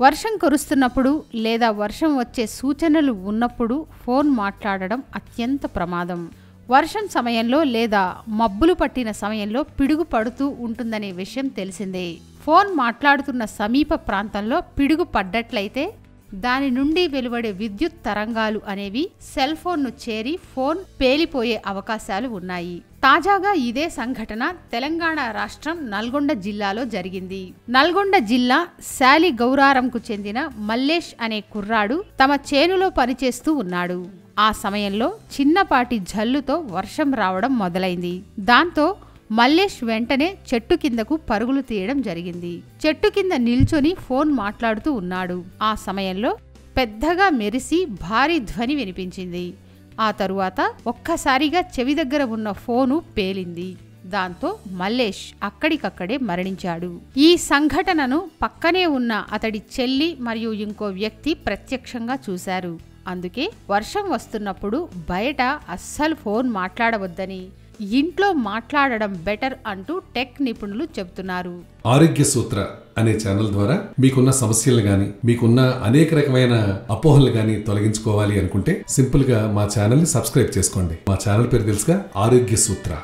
వర్షం కురుస్తున్నప్పుడు లేదా వర్షం వచ్చే సూచనలు ఉన్నప్పుడు ఫోన్ మాట్లాడడం అత్యంత ప్రమాదం. వర్షం సమయంలో లేదా మబ్బులు పట్టిన సమయంలో పిడుగు పడుతూ ఉంటుందనే విషయం తెలిసిందే. ఫోన్ మాట్లాడుతున్న సమీప ప్రాంతంలో పిడుగు పడ్డట్లయితే దాని నుండి వెలువడే విద్యుత్ తరంగాలు అనేవి సెల్ ఫోన్ను చేరి ఫోన్ పేలిపోయే అవకాశాలు ఉన్నాయి. తాజాగా ఇదే సంఘటన తెలంగాణ రాష్ట్రం నల్గొండ జిల్లాలో జరిగింది. నల్గొండ జిల్లా శాలి గౌరారంకు చెందిన మల్లేష్ అనే కుర్రాడు తమ చేనులో పనిచేస్తూ ఉన్నాడు. ఆ సమయంలో చిన్నపాటి జల్లుతో వర్షం రావడం మొదలైంది. దాంతో మల్లేష్ వెంటనే చెట్టు కిందకు పరుగులు తీయడం జరిగింది. చెట్టు కింద నిల్చొని ఫోన్ మాట్లాడుతూ ఉన్నాడు. ఆ సమయంలో పెద్దగా మెరిసి భారీ ధ్వని వినిపించింది. ఆ తరువాత ఒక్కసారిగా చెవి దగ్గర ఉన్న ఫోను పేలింది. దాంతో మల్లేష్ అక్కడికక్కడే మరణించాడు. ఈ సంఘటనను పక్కనే ఉన్న అతడి చెల్లి మరియు ఇంకో వ్యక్తి ప్రత్యక్షంగా చూశారు. అందుకే వర్షం వస్తున్నప్పుడు బయట అస్సలు ఫోన్ మాట్లాడవద్దని ఇంట్లో మాట్లాడడం బెటర్ అంటూ టెక్ నిపుణులు చెబుతున్నారు. ఆరోగ్య సూత్ర అనే ఛానల్ ద్వారా మీకున్న సమస్యలు గాని మీకున్న అనేక రకమైన అపోహలు గాని తొలగించుకోవాలి అనుకుంటే సింపుల్గా మా ఛానల్ని సబ్స్క్రైబ్ చేసుకోండి. మా ఛానల్ పేరు తెలుసుగా ఆరోగ్య సూత్ర.